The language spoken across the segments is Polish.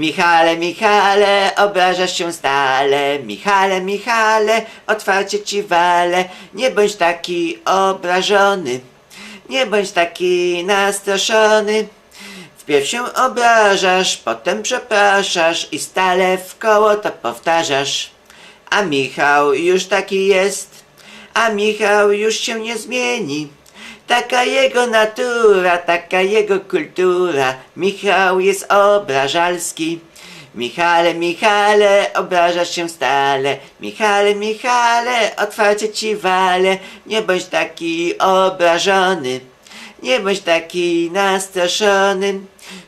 Michale, Michale, obrażasz się stale. Michale, Michale, otwarcie ci wale. Nie bądź taki obrażony. Nie bądź taki nastraszony. Wpierw się obrażasz, potem przepraszasz i stale w koło to powtarzasz. A Michał już taki jest, a Michał już się nie zmieni. Taka jego natura, taka jego kultura. Michał jest obrażalski. Michale, Michale, obrażasz się stale. Michale, Michale, otwarcie ci wale. Nie bądź taki obrażony. Nie bądź taki nastraszony.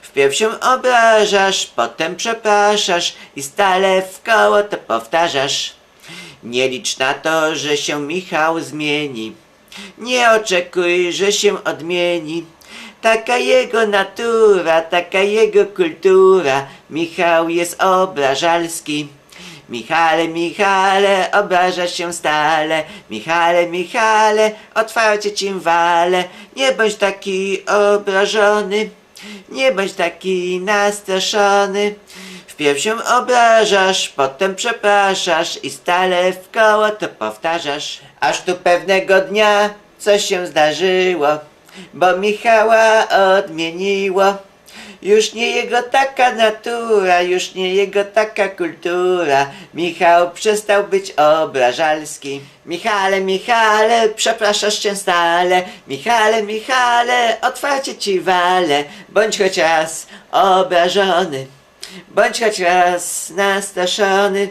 Wpierw się obrażasz, potem przepraszasz i stale w koło to powtarzasz. Nie licz na to, że się Michał zmieni. Nie oczekuj, że się odmieni. Taka jego natura, taka jego kultura. Michał jest obrażalski. Michale, Michale, obrażasz się stale. Michale, Michale, otwarcie ci wale. Nie bądź taki obrażony. Nie bądź taki nastraszony. Wpierw się obrażasz, potem przepraszasz i stale w koło to powtarzasz. Aż tu pewnego dnia coś się zdarzyło, bo Michała odmieniło. Już nie jego taka natura, już nie jego taka kultura. Michał przestał być obrażalski. Michale, Michale, przepraszasz się stale. Michale, Michale, otwarcie ci wale. Bądź choć raz obrażony. Bądź choć raz nastraszony.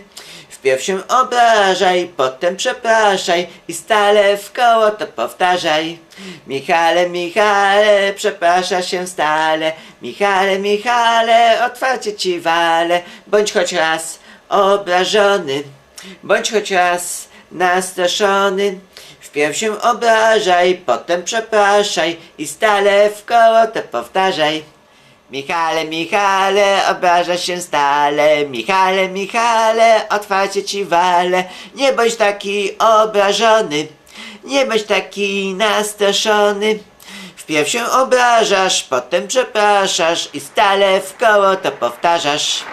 Wpierw się obrażaj, potem przepraszaj i stale w koło to powtarzaj. Michale, Michale, przeprasza się stale. Michale, Michale, otwarcie ci wale. Bądź choć raz obrażony. Bądź choć raz nastraszony. Wpierw się obrażaj, potem przepraszaj i stale w koło to powtarzaj. Michale, Michale, obrażasz się stale. Michale, Michale, otwarcie ci wale. Nie bądź taki obrażony. Nie bądź taki nastraszony. Wpierw się obrażasz, potem przepraszasz i stale w koło to powtarzasz.